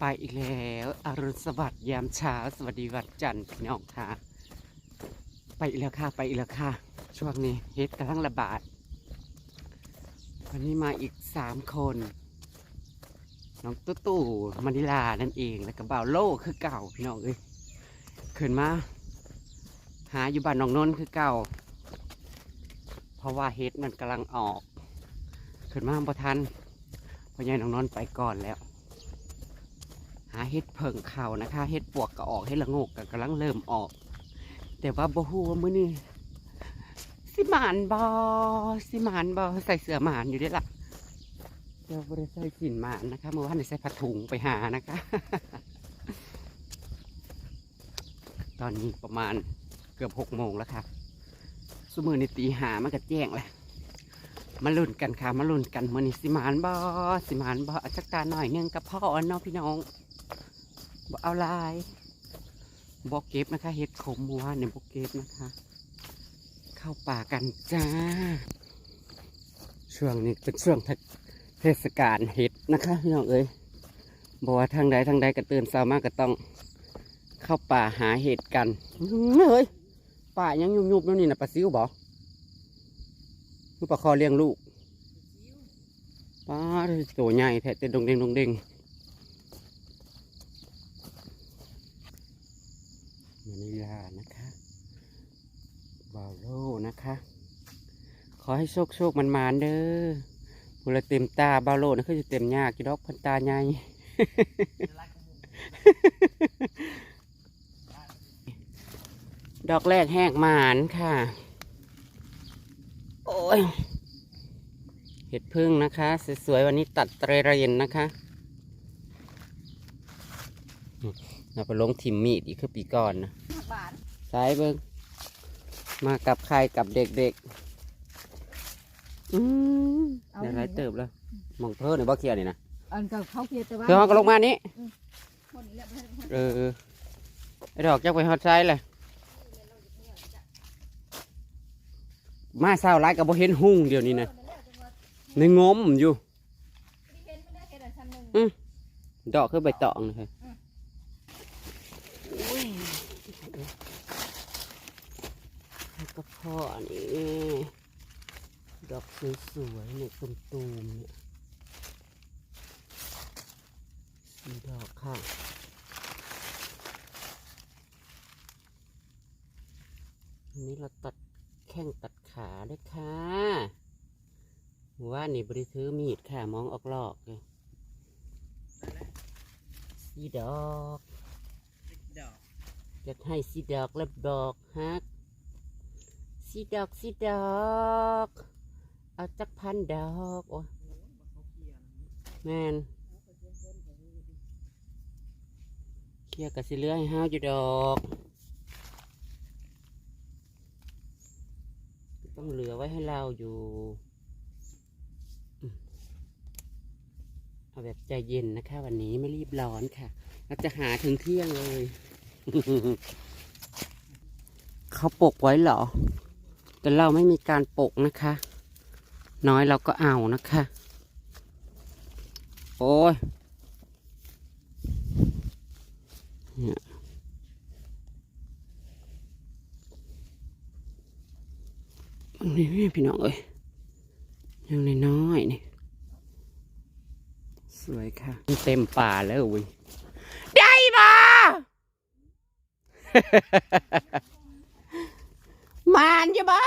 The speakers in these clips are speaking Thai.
ไปอีกแล้วอรุณสวัสดิ์ยามเช้าสวัสดีวันจันทร์พี่น้องค่ะ ไปอีกแล้วค่ะไปอีกแล้วค่ะ ช่วงนี้เฮ็ดกำลังระบาด วันนี้มาอีกสามคน น้องตุ๊ตู่มานิลานั่นเองแล้วก็บ่าวโลคือเก่าพี่น้องเอ้ยขึ้นมา หาอยู่บ้านน้องนนท์คือเก่า เพราะว่าเฮ็ดมันกำลังออกขึ้นมาบ่ทันเพราะยายน้องนนท์ไปก่อนแล้วาเห็ดเผิงเขานะคะเห็ดปวกก็ออกเห็ดละงกก็กำลังเริ่มออก แต่ว่าบ่ฮู้ว่ามื้อนี้สิหมานบ่สิหมานบ่ใส่เสื้อหมานอยู่ด้ล่ะเดี๋ยวบ่ได้ใส่สินหมานนะคะเมื่อวานได้ใส่ผ้าถุงไปหานะคะ ตอนนี้ประมาณเกือบหกโมงแล้วค่ะสมือในตีหามันก็แจ้งแหละมาลุ้นกันค่ะ มาลุ้นกันมื้อนี้สิมานบ่สิมานบ่อาจักตาหน่อยหนึงกับพ่อเนาะพี่น้อง บ่เอาลายบอกเก็บนะคะเห็ดขมเมื่อวเนี่ยบอกเก็บนะคะ เข้าป่ากันจ้า ช่วงนี้เป็นช่วงเทศกาลเห็ดนะคะพี่น้องเอ้ยบอกว่าทางใดทางใดก็ตื่นเช้ามากก็ต้อง เข้าป่าหาเห็ดกันเฮ้ยป่ายังยุบๆแล้วนี่นะปลาซิวบอกคือปลาคอเลี้ยงลูกป้าตัวใหญ่แท้เต้นดงเด้งดงเด้ง มานิลานะคะบาโลนะคะ ขอให้โชคโชคมันมานเด้อพูละเต็มตาบาโลนะคือจะเต็มยากกี่ดอกพันตาใหญ่ดอกแรกแหกหมานค่ะ โอ้ย เห็ดพึ่งนะคะ สวยๆวันนี้ตัดเตรเรียนนะคะ เราไปลงทิมมีดอีกคือปีก่อนนะสายเบิ้งมากับใครกับเด็กๆอืมเอาเดี๋ยวไรอีกเติบแล้วมองเพิ่นในบ่เคียนี่นะอันกับเขาเพียแต่ว่าเพื่อนก็ลงมานี้คนเรียบร้อย เออเออไอ้ดอกจักไปฮอดไซเลยมาเศร้าไรกับบ่เห็นหุ่งเดี๋ยวนี้นะในงมอยู่ดอกคือใบตองเลยแล้วก็ พ่อนี่ดอกสวยๆเนี่ยตุ่มๆเนี่ยสีดอกค่ะอันนี้เราตัดแข้งตัดขาด้วยค่ะว่านี่บริถือมีดค่ะมองออกลอกเลยสีดอก จะให้สีดอกแล้วบอกฮัก สีดอกสีดอกเอาจักพันดอกโอ้แมนเคียกับสิเลือให้ห้าวอยู่ดอก ต้องเหลือไว้ให้เราอยู่ เอาแบบใจเย็นนะคะ วันนี้ไม่รีบร้อนค่ะ เราจะหาถึงเที่ยงเลย เขาปกไว้เหรอ แต่เราไม่มีการปกนะคะ น้อยเราก็เอานะคะ โอ้ยเนี่ยนี่พี่น้องเอ้ยยังน้อยๆนี่ สวยค่ะ เต็มป่าแล้วเว้ยได้บ่ มานอยู่บ่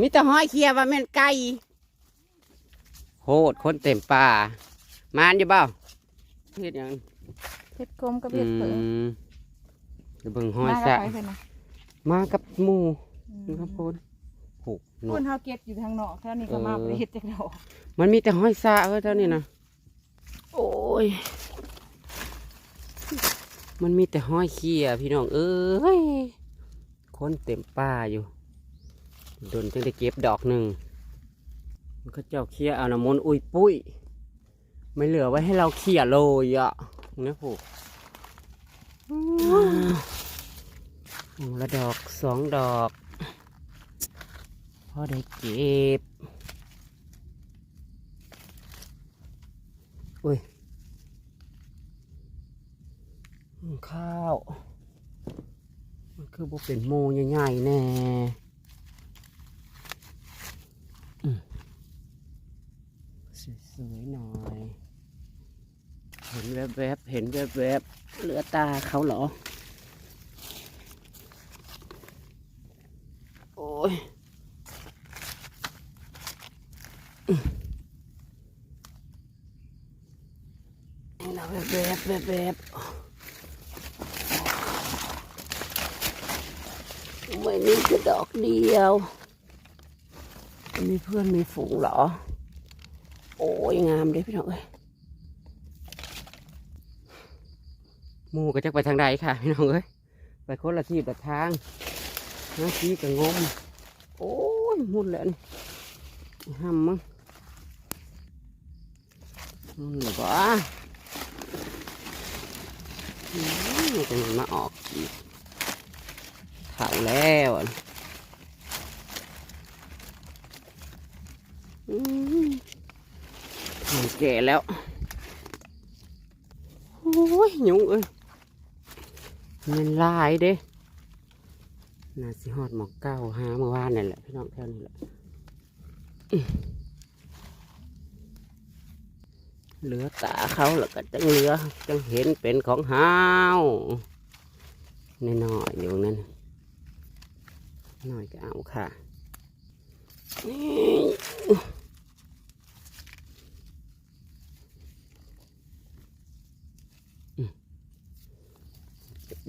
มีแต่ห้อยเคียว่าแม่นไก่โหดคนเต็มป่ามานอยู่บ่เฮ็ดหยังเพชรกลมกับอืเพชรเปิดมเดี๋ยวเบิ่งห้อยมาซะ กับไปเพิ่นนะมากับหมู่นี่ครับพูนผูกหนวคุดณเฮาเก็บอยู่ทางนอกเท่านี้ก็มาเออบ่ได้เฮ็ดจักดอกมันมีแต่ห้อยซาเออเท่านี้นะโอ้ย มันมีแต่ห้อยเขี้ยพี่น้องเอ้ย คนเต็มป่าอยู่โดนจึงได้เก็บดอกหนึ่งมันก็เจ้าเขี้ยเอาน้ำมนต์อุ้ยปุ้ย ไม่เหลือไว้ให้เราเขี้ยเลยอะเนี่ยผูกละดอกสองดอกพอได้เก็บอุ้ยข้าว มันคือบ่เป็นโมใหญ่ๆแน่อืมสวยๆหน่อย เห็นแวบๆ เห็นแวบๆ เหลือตาเขาเหรอ โอ้ยอืมนี่นะแวบๆแวบๆ ไม่นี่คือดอกเดียว มีเพื่อนมีฝูงเหรอ โอ้ยงามเลยพี่น้องเอ้ยหมูก็จะไปทางใดค่ะพี่น้องเอ้ยไปคนละที่ละทางน้าชี้กับงม โอ้ยมุดเลยนี่ห้ำมั้งนู่นหรอวะจะมันมาออกอีก เถ่าแล้วอะอืมมันแก่แล้ว โอ้ยยุงเอ้ยมันลายเด้น่าสิฮอดหมอกเก้าหาเมื่อวานนี่แหละพี่น้องแถวนี้แหละอื้อเหลือตาเขาแล้วก็จังเหลือจังเห็นเป็นของเฮาน้อยๆอยู่นั่น น้อยก็เอาค่ะนี่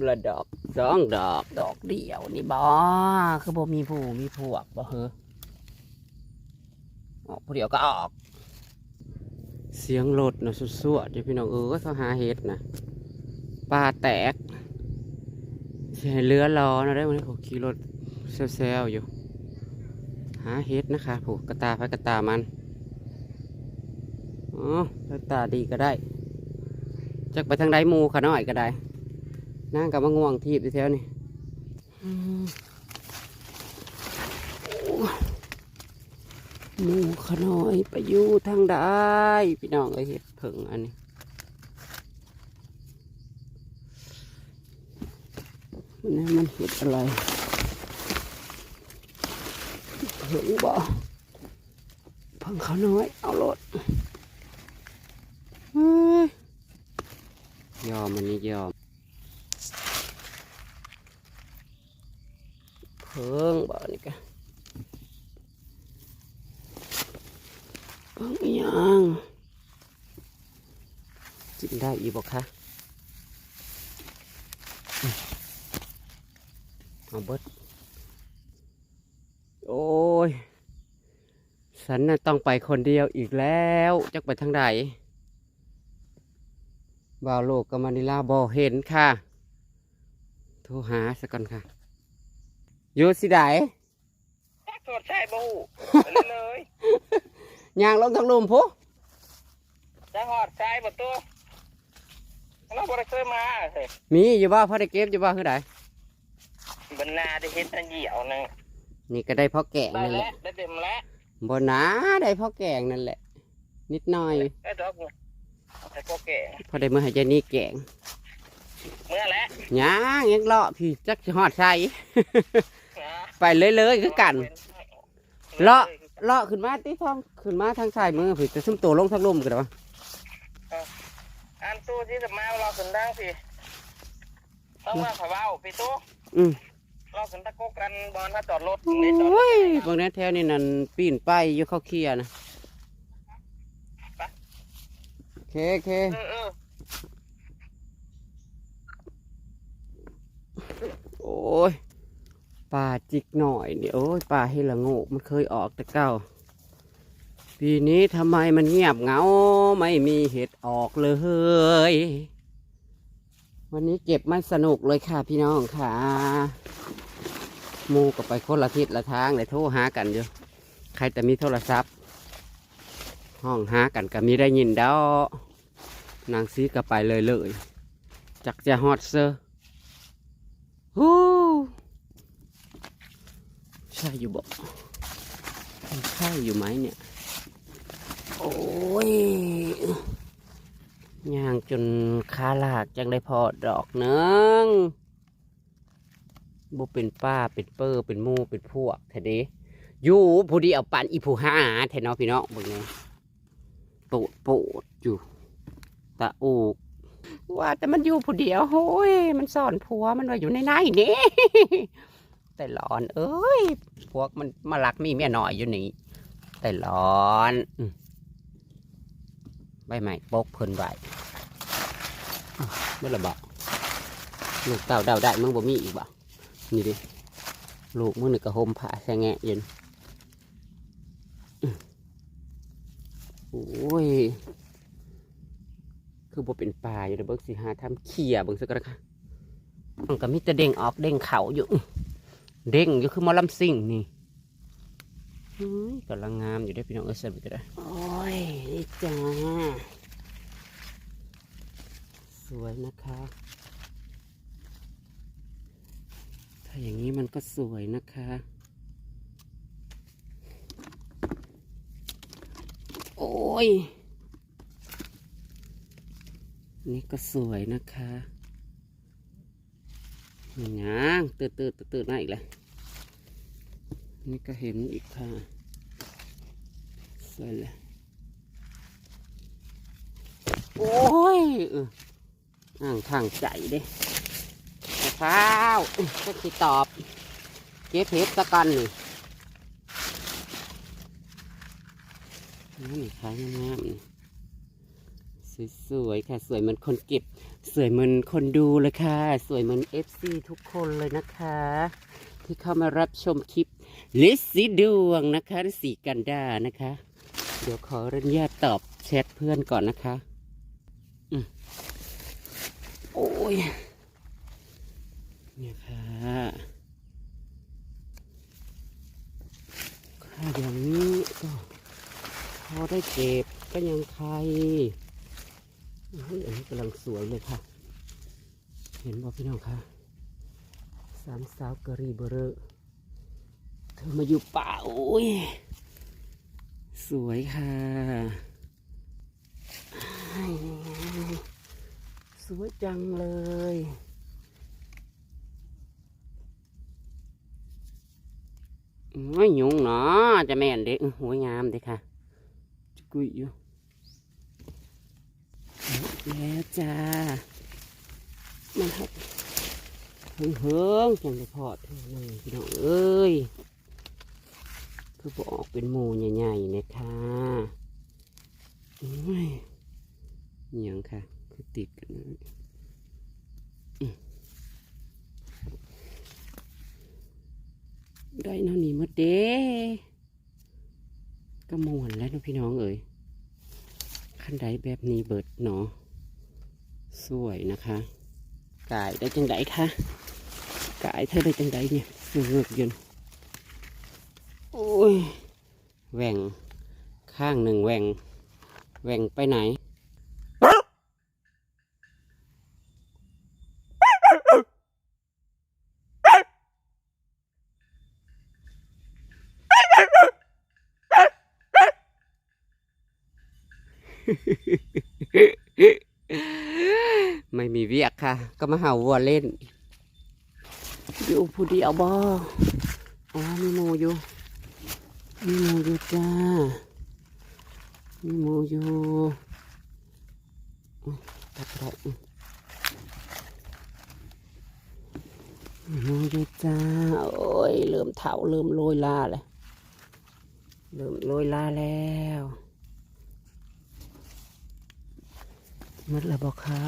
ละดอกสองดอก ดอกเดียวนี่บ่คือบ่มีผู้มีพวกบ่เฮอออกผู้เดียวก็ออก เสียงรถนะสุดๆอยู่พี่น้องเออเขาหาเห็ดนะปลาแตกใช่เรือรอนะได้วันนี้เขาขี่รถ เซลๆอยู่ หาเห็ดนะคะผูกกระตาไปกระตามันอ๋อกระตาดีก็ได้จักไปทางใดมูขาน้อยก็ได้นั่งกับมะง่วงทีบอยู่แถวนี้อืมโอ้หมูขาน้อยไปอยู่ทางใดพี่น้องไอ้ยเห็ดเผิงอันนี้นี่มันเห็ดอะไร เห็นบ่เพิ่งเขาน้อย เอารถยอมมันนี่ยอมเพิ่งบ่นี่กะเพิ่งอีหยังกินได้อีกบ่คะเอาเบิดโอ้ ยฉันน่ะต้องไปคนเดียวอีกแล้วจะไปทางใดบ่าวโลกกับมานิลาบอเห็นค่ะ โทรหาสักก่อนค่ะอยู่สิไดตรวจใช่บูไปเลยย่างลงทางลุมพุจะหอดใช่ประตูเราบริเคยมาเฮ้ยมีอยู่บ่พอได้เก็บอยู่บ่คือไดบรรณาได้เห็นอันเหี่ยวหนึง นี่ก็ได้พ่อแกงได้นั่นแหแล้ละวได้เต็มแล้วบ่หนาได้พ่อแกงนั่นแหละ นิดหน่อย ได้ดอกเนี่ยแต่ก็แก่พอได้เมื่อให้เจนี่แกงเมื่อแล้วย่างยังเลาะพี่จักจะหอดใส่ นะไปเลยๆคือกัน เลาะ เลาะขึ้นมาตีท้องขึ้นมาทางซ้ายมือพี่จะซุ่มตัวลงทางลุ่มกันวะอันตู้ที่จะมาเราขึ้นดังสิต้องมาขวาวพี่ตู้อืม เราขึ้นตะโกกันบอลถ้าจอดรถโอนี่จอดร้ยบางแนี้แถวนี่นั่นปีนไปอยู่เข้าเคียนะโอเคโอเคเออเออโอ้ยป่าจิกหน่อยเนี่ยโอ้ยป่าให้ละโงกมันเคยออกแต่เก้าปีนี้ทำไมมันเงียบเหงาไม่มีเห็ดออกเลย วันนี้เก็บไม่สนุกเลยค่ะพี่น้องค่ะมูก็ไปคนละทิศละทางเลยโทรหากันอยู่ ใครแต่มีโทรศัพท์ ห้องหากันก็มีได้ยินดอนางซีก็ไปเลยเลย จักจะฮอดเซอร์ฮู้ใช่อยู่บอกใช่อยู่ไหมเนี่ย โอ้ย ย่างจนขาลากจังได้พอดอกหนึงบ่เป็นป้าเป็นเปอร์เป็นมูเป็นพวกแท้เด้อยู่ผู้ดียวปานอีผู้หาแท้เนาะพี่น้องบิ่งนี่ปูดปูดอยู่ตะอูกว่าแต่มันอยู่ผู้เดียวโอ้ยมันซ่อนผัวมันไว้อยู่ในไหนนี่แต่หลอน เอ้ยพวกมันมาลักมีเมียน้อยอยู่นี่แต่หลอนอื ใบใหม่ปกเพิ่นไว้อืมเมื่อไรบอกลูกเต่าเดาได้มึงบ่มีอีกบ่นี่ดิลูกมึงนี่ก็ห่มผ้าแช่แงะเย็นโอ้ย คือบ่เป็นปลาอยู่เดี๋ยวเบิกสิหาทำเขี่ยเบิ่งสักกระค่ะมันก็มีแต่เด้งออกเด้งเขาอยู่ เด้งอยู่คือมอลำซิ่งนี่ กำลังงามอยู่ได้พี่น้องเออสวัสดีได้โอ้ยนี่จ้าสวยนะคะ ถ้าอย่างนี้มันก็สวยนะคะ โอ้ย นี่ก็สวยนะคะนี่นะตื่นตื่นตื่นตื่นมาอีกแล้ว นี่ก็เห็นอีกค่ะสวยเลยโอ้ยอ่างทางใจเด้มะพร้าวก็คิดตอบ เก็บเพชรตะกันนี่นี่ขายงามนี่สวยๆค่ะ สวยเหมือนคนเก็บ สวยเหมือนคนดูเลยค่ะ สวยเหมือนเอฟซีทุกคนเลยนะคะ ที่เข้ามารับชมคลิปลิซสีดวงนะคะรือสีกันดานะคะ เดี๋ยวขออนุญาตตอบแชทเพื่อนก่อนนะคะอโอ้ยเนี่ยค่ะค่าอย่างนี้ก็พอได้เก็บก็ยังใครเฮ้ยอันนี้กำลังสวยเลยค่ะ เห็นบอกพี่น้องค่ะามสาวกะรีเบอร์เรอเธอมาอยู่ป่าโอ้ย สวยค่ะสวยจังเลยไม่ยุ่งเนาะจะแม่นเด็กหัวยงามเด็กค่ะจะกุยอยู่แล้วจ้ามันครับ เฮิงเฮิงจังเลยพอดเท่าเลยพี่น้องเอ้ย คือพอออกเป็นหมูใหญ่ๆนะคะอยอิหยังค่ะ คือติดกันเลยได้เนอนนี่มดเด้ก็มวนแล้วนะพี่น้องเอ้ยขั้นใดแบบนี้เบิดเนาะสวยนะคะกายได้จังไดคะ กายเธอได้จังไดเนี่ยเงือกยืนโอ้ยแหว่งข้างหนึ่งแหว่งแหว่งไปไหนไม่มีเวียกค่ะ ก็มาหาวัวเล่น อยู่ผู้เดียวบออ๋อมีหมูอยู่มีหมูอยู่จ้ามีหมูอยู่ตัดไปได้อุ๊ยมีหมูอยู่จ้า โอ้ย เริ่มเถาเริ่มโรยลาเลยเริ่มโรยลาแล้วหมดแล้วบอกค่ะ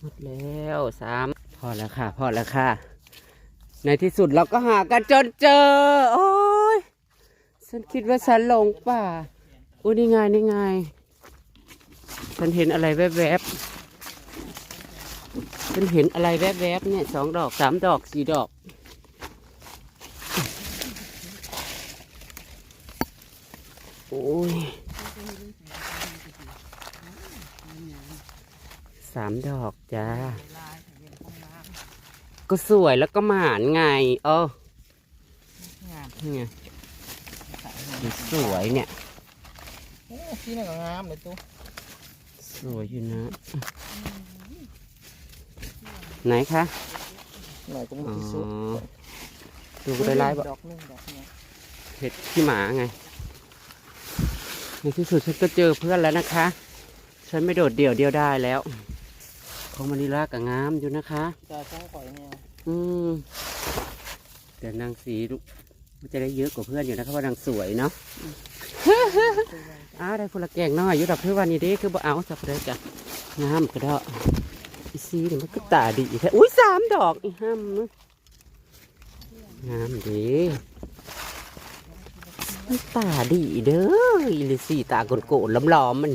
หมดแล้วสาม พอแล้วค่ะ พอแล้วค่ะ ในที่สุดเราก็หากันจนเจอ โอ้ยฉันคิดว่าฉันหลงป่าอุ้ยนี่ไงนี่ไงฉันเห็นอะไรแวบๆฉันเห็นอะไรแวบๆเนี่ยสองดอกสามดอกสี่ดอกโอ้ยสามดอกจ้า ก็สวยแล้วก็หมานไงเออนี่ไงสวยเนี่ยโอ้ที่นี่ก็งามเลยตู้สวยอยู่นะ ไหนคะหน่อยก็อ๋อมีสุดดูได้ไล่บ่ดอกหนึงดอกหนึงเห็ดขี้หมาไงในที่สุดฉันก็เจอเพื่อนแล้วนะคะ ฉันไม่โดดเดี่ยวเดียวได้แล้ว ของมานิลากับงามอยู่นะคะจาช่างข่อยเนี่ย อืมแต่นางสีลูกมันจะได้เยอะกว่าเพื่อนอยู่นะคะเพราะนางสวยเนาะอ้าวได้คนละแกงน้อยอยู่ดับเพื่อนวันนี้เด้คือบ่เอาจับเลยจ้ะงามกระดอกอีซีนี่มันก็ตาดีแท้อุ้ยสามดอกอีห้ามมึงงามดีมันตาดีเด้ออีลิซี่ตาโกนโกนล้อมๆมัน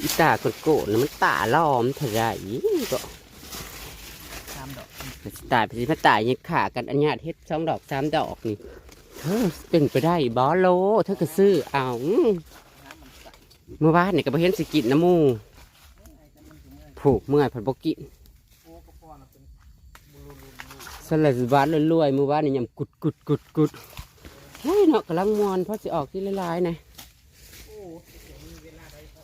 อีตาโกนโกนแล้วมันตาล้อมเท่าไหรก็สามดอกมันสิตายไปสิมาตายยังขากันอันเนี้ยเฮ็ดสองดอกสามดอกนี่เธอเป็นไปได้บอโลเธอก็ซื้อเอาอืมเมื่อวานนี่ก็ไปเห็นสิกินน้ำหมูผูกเมื่อยผัดบกินโอ้ก็พอนะเป็นบุรุษบุรุษสลัดบานรวยๆเมื่อวานนี่ยำกุดกุดกุดกุดเฮ้ยเนาะกำลังมวนเพราะสิออกที่หลายๆนะ โอ้เสียมีเวลาใดก็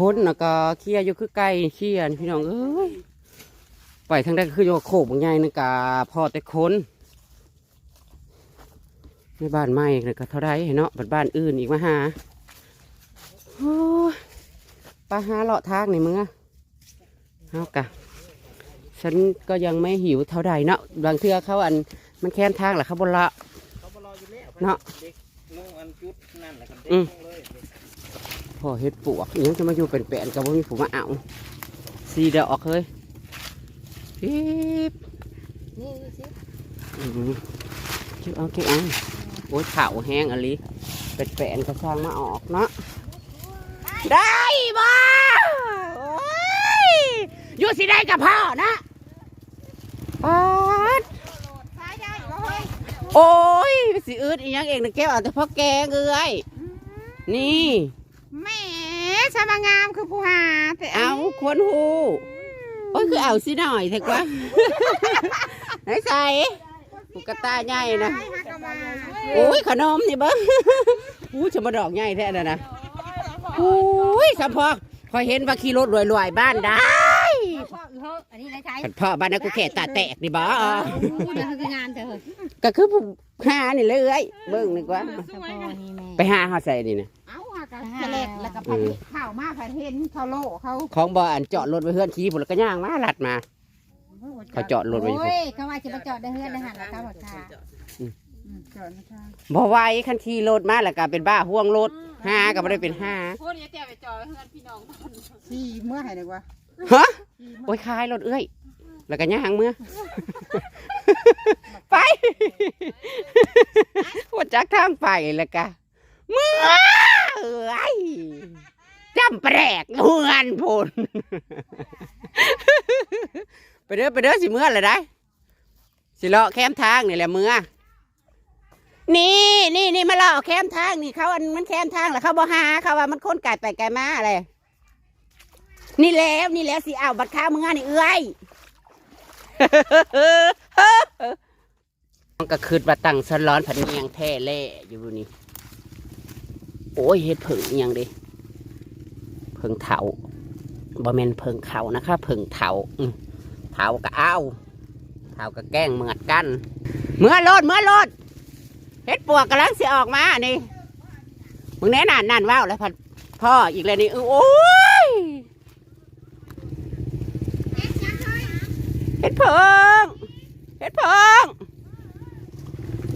คนน่ะก็เคียอยู่คือไก่เคียนพี่น้องเอ้ยไปทางใดก็คือโยโขกบางใหญ่นึงกาพอแต่คนในบ้านใหม่เลยก็เท่าไรเนาะบัดบ้านอื่นอีกมาหาโอ้ยไปหาเลาะทางนี่มึงอะเอากะฉันก็ยังไม่หิวเท่าใดเนาะบางเทื่อเขาอันมันแค้นทางแหละเขาบนละเนาะลงอันจุดนั่นแหละกันเด็กอืมลงเลย พอเฮ็ดปวกอิหยังจะมาอยู่เป็นแปลนกับว่ามีผมมาเอาสีดอกเลยปิ๊บนี่สิอืมเก็บเอาเก็บเอาโอ้ยข่าวแห้งอะไรเป็นแปลนก็สร้างมาออกเนาะได้บ่โอ้ยอยู่สิได้กับพ่อนะป๊าดโอ้ยสิอืดอีหยังเองนะแก้วเอาแต่พ่อแกงเอ้ยนี่ แหม่สมางามคือผู้หาแต่เอาควรหูโอ้ยคือเอาสิหน่อยเถอะกว่าไหนใส่ปุกกระตาใหญ่นะโอ้ยขนมนี่เบิ้งอู้จะมาดอกใหญ่แท้น่ะนะโอ้ยสมพอพอเห็นว่าขี่รถรวยๆบ้านได้พ่อเฮ้อันนี้นายชายขันพ่อบ้านนั้นกูแค่ตาแตกนี่บ่เดี๋ยวคืองานเถอะก็คือผู้หานี่เลยเอ้ยเบิ้งนี่กว่าสปอนี่แม่ไปหาเขาใส่นี่นะ เอาอะกับทะเลแล้วก็พันข้าวมาพันเห็นเขาโลเขาของบ่อันจอดรถไว้เพื่อนขี่ผลก็ย่างมาลัดมา เขาจอดรถไว้อยู่ โอ้ยเขาว่าจะมาจอดได้เฮือนได้หันแล้วเขาบอกค่ะอืมอืมจอดนะคะบ่ไหวคันขี่รถมาแล้วก็เป็นบ้าห่วงรถหาก็บ่ได้เป็นหาพูดอย่าเตี้ยไปจอดเฮือนพี่น้องขี่เมื่อไหร่ดีกว่าฮะโอ้ยคายรถเอ้ยแล้วก็ย่างเมื่อ ไปว่าจักทางไปแล้วก็เมื่อเอ้ยจำแปลกเฮือนพนไปเด้อไปเด้อสิเมื่อเลยได้ สิเลาะแคมทางนี่แหละเมื่อนี่นี่นี่มาเลาะแคมทางนี่เขาอันมันแคมทางแล้วเขาบ่หาเขาว่ามันค้นไก่ไปไก่มาอะไรนี่แล้วนี่แล้วสิเอาบัตรข้าวมึงอะนี่เอ้ยมันก็คืดมาตั้งสร้อนผัดเมียงแท่เล่อยู่นี่ โอ้ยเฮ็ดเผิงอิหยังดิเผิงเถาบ่แม่นเผิงเขานะคะเผิงเถาเถาก็เอาเถาก็แกล้งเหมือดกัน เมื่อโลดเมื่อโลดเฮ็ดปวกกำลังเสิออกมานี่มึงแน่นานนั่นว้าวแล้วพัดพ่ออีกแล้วนี่โอ้ยเห็ดเพิงเห็ดเพิง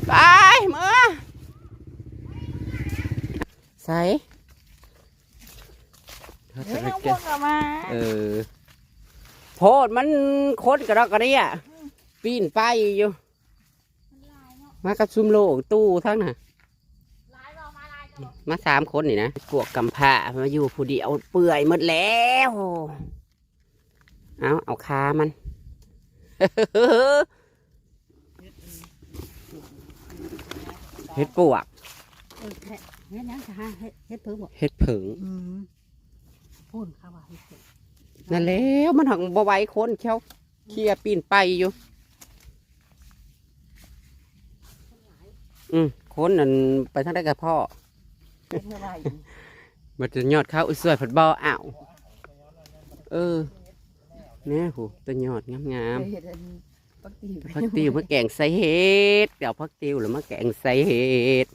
ไปเมื่อ ใส่เฮ้ยน้องพวกกลับมาเออโพดมันค้นกระดอกกระเดียปีนไปอยู่มากับซุมโลกตู้ทั้งน่ะมาสามคนนี่นะพวกกำพร้ามาอยู่ผู้เดียวเปื่อยหมดแล้ว เอาเอาคามัน เฮ็ดปวกเออเฮ็ด เฮ็ดยังค่ะเฮ็ดเฮ็ดเพิ่งบอกเฮ็ดผึ่งอืมพูดเขาว่าเฮ็ดเพิ่งนั่นแล้วมันหักบไหว้คนเชียวเคลียร์ปีนไปอยู่ อืมคนนั่นไปทางได้กับพ่อ เฮ็ดเท่าไหร่มันจะยอดข้าวอุ้ยสวยผัดบ่ออ้าวเออเนี่ยโหแตัวยอดงามเคยเฮ็ดอันปักติวๆพักติวมะแกงใส่เห็ดเดี๋ยวพักติวหรือมะแกงใส่เห็ด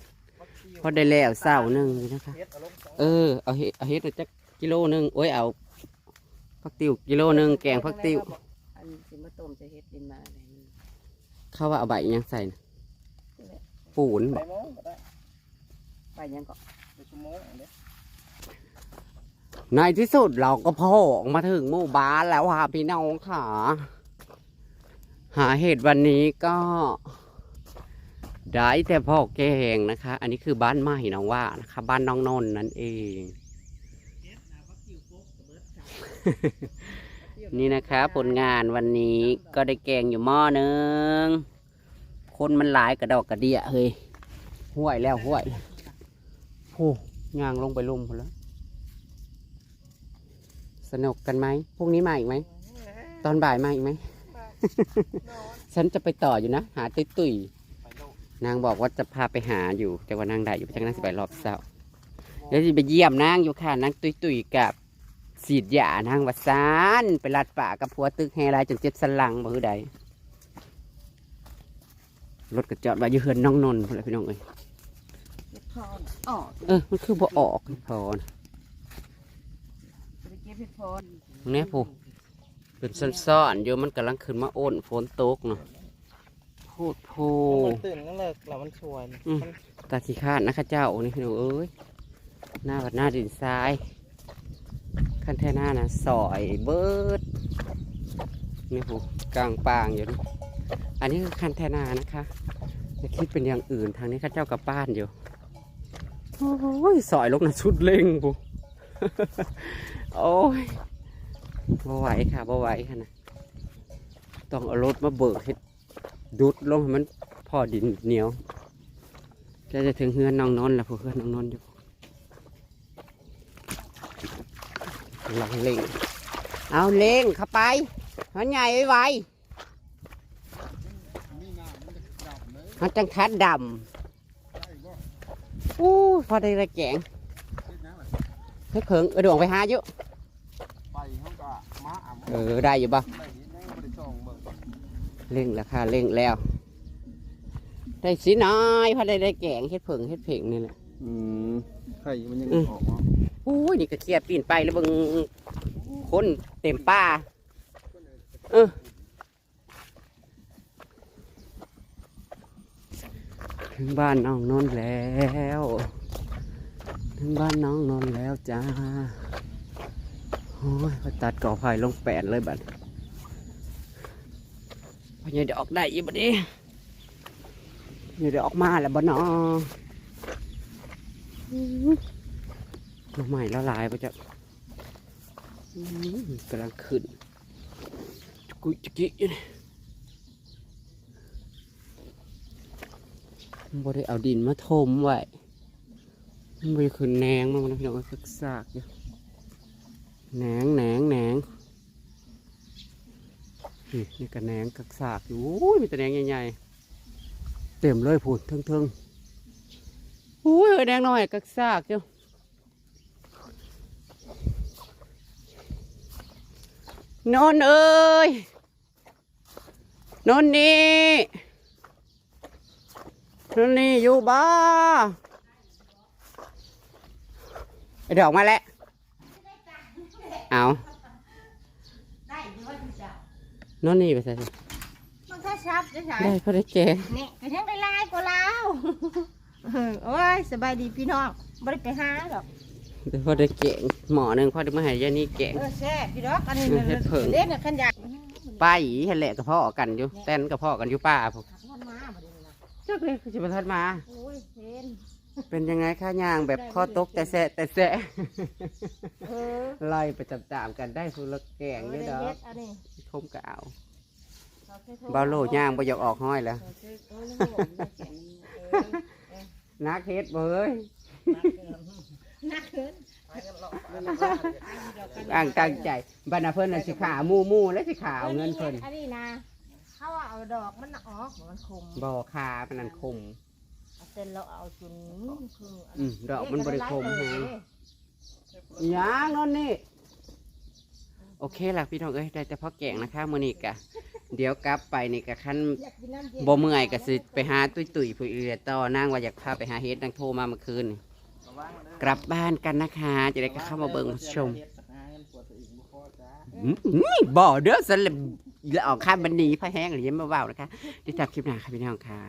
พอได้แล้วเศร้าหนึ่งนี่นะคะเฮ็ดเอาลงสองเออเอาเห็ดเอาเห็ดจักกิโลหนึ่งโอ้ยเอาพักติวกิโลหนึ่งแกงพักติวอันสิมาต้มจะเฮ็ดดินมาอะไรนี่เขาว่าเอาใบอิหยังใส่นะปูนบไปอกโมงก็ได้ไปยังก็ไปชั่วโมงเด้ในที่สุดเราก็โพ่อมาถึงหมู่บ้านแล้วค่ะพี่น้องค่ะ หาเห็ดวันนี้ก็ ได้แต่พ่อแกงนะคะ อันนี้คือบ้านใหม่น้องว่านะคะ บ้านน้องนนท์นั่นเอง นี่นะคะ ผลงานวันนี้ก็ได้แกงอยู่หม้อหนึง คนมันหลายกระดอกกระเดียเฮ้ยห้วยแล้วห้วยโอ้ยางลงไปลุ่มพอแล้วสนุกกันไหมพรุ่งนี้มาอีกไหม ตอนบ่ายมาอีกไหม ฉันจะไปต่ออยู่นะ หาตุยตุยๆไปโลก นางบอกว่าจะพาไปหาอยู่ แต่ว่านางได้อยู่จังนางสิไปรอบเช้าเดี๋ยวจะไปเยี่ยมนางอยู่ค่ะนางตุยตุยๆกับสีดยานางวัดซานไปลัดป่ากับผัวตึกแฮรายจนเจ็บสันหลังบ่คือใดรถกระจอดไว้อยู่เฮือนน้องนนท์พุ่นล่ะพี่น้องเอ้ยเฮ็ดพรอ๋อเออมันคือบ่ออกพอนะจะไปเก็บเฮ็ดพรเนี่ยผู้เป็นซ่อนๆอยู่มันกำลังขึ้นมาโอนฝนตกเนาะ พูดพูมันตื่นก็เลิกแล้วมันชวยอืมตาขี้ข้านนะคะเจ้านี่พี่น้องเอ้ยหน้าบัดหน้าดินทรายคันแท่หน้านะสอยเบิดนี่ผู้กลางปางอยู่นี่อันนี้คือคันแท่หน้านะคะจะคิดเป็นอย่างอื่นทางนี้ข้าเจ้ากับบ้านอยู่โอ้ยสอยลกนะชุดเล่งผู้โอ้ยบ่ไหวค่ะบ่ไหวค่ะนะต้องเอารถมาเบิกให้ดุ ดลงให้มันพอดินเหนียวจะจะถึงเฮือนน้องนอนแล้วพวกเฮือนน้องนอนอยู่ลองเล่งเอาเล่งเข้าไปมันใหญ่ไวมันจังคัดดำอู้พอได้ระแกงเฮ้ยเผิงเออดวงไปหาอยู่เอ่ำเออได้อยู่ป่ะ ไปนี่นั่งบริจองเบิ่ง เล่งแล้วค่ะเล่งแล้ว ได้สิน้อยพอได้ได้แกงเฮ็ดเผิงเฮ็ดเผงนี่แหละ อืมไข่มันยังอืมออกมาอู้ยนี่ก็เคลียร์ปีนไปแล้วเบิ่งคนเต็มป่าเออถึงบ้านน้องนนท์แล้ว ถึงบ้านน้องนนท์แล้วจ้า โอ้ยพอตัดก่อไผ่ลงแปดเลยบัด พอยังได้ออกได้อีกบัดนี้ยังได้ออกมาแล้วบ่นอลงใหม่ละลายไปจะกำลังขึ้นจุกุจุกิอยู่นี่บ่ได้เอาดินมาถมไว้มันไปขึ้นแหนงมันนะพี่น้องก็ซึกซากอยู่แหนงแหนงแหนง นี่นี่ก็แหนงกักซากอยู่อ้ยมีแต่แหนงใหญ่ๆ เต็มเลยพูนเทิงๆโอ้ยแหนงน้อยกักซากอยู่นนเอ้ยนนนี่นนนี่อยู่บ้าไอ้ดอกมาแล้วเอา นอนนี่ไปใส่มันก็ชับจะใช่ได้พอได้แกงนี่ก็ยังได้ลายกว่าเราเออโอ้ยสบายดีพี่น้องบ่ได้ไปหาดอกได้พอได้แกงหมอหนึ่งพอได้มาให้ยานี่แกงเออแซ่บพี่ดอกอันนี้เออเฮ็ดเพิ่งเล่นน่ะขันอยากไปเห็นแหละกับพ่อกันอยู่เต้นกับพ่อกันอยู่ป่าผมขับมันมาบ่ได้นะจักเลยคือจะมาทัดมาโอ้ยเห็น เป็นยังไงคะย่างแบบข้อตกแต่แสะแต่แสะเออไล่ไปตามๆกันได้ฟูละแกงเอเยออะได้ดอเฮ็กดอันนี้ทมกะเอาขอแค่โทรบาโลย่างไปอยากออกห้อยแล้วขอแค่เออนี่โหได้แกงเออนักเฮ็ดเบ้ยนักเกินอ่างตั้งใจบรรณาเพิ่นน่ะสิขาหมู่หมู่และสิขาเอาเงินเพิ่นอันนี้นะเขาว่าเอาดอกมันออกมันคมบ่อคาพนันคม เอาเส้นเราเอาจนคืออืมดอกมันบริโภคแฮงเอ๊ะยางนนนี่โอเคล่ะพี่น้องเอ้ยได้แต่พอแกงนะคะมื้อนี้กะ เดี๋ยวกลับไปนี่กะคันอยากกินน้ำเย็นบ่เมื่อยก็สิไปหาตุ้ยตุ้ยๆผู้เอือต่อนางว่าอยากพาไปหาเฮ็ดนางโทรมาเมื่อคืนนี่กลับบ้านกันนะคะจะได้เข้ามาเบิ่งมาชมอืมบ่เด้อสลับแล้วออกข้ามบันนี้พะแห้งหรือยังมาเว้านะคะติดตามคลิปหน้าค่ะพี่น้องค่ะ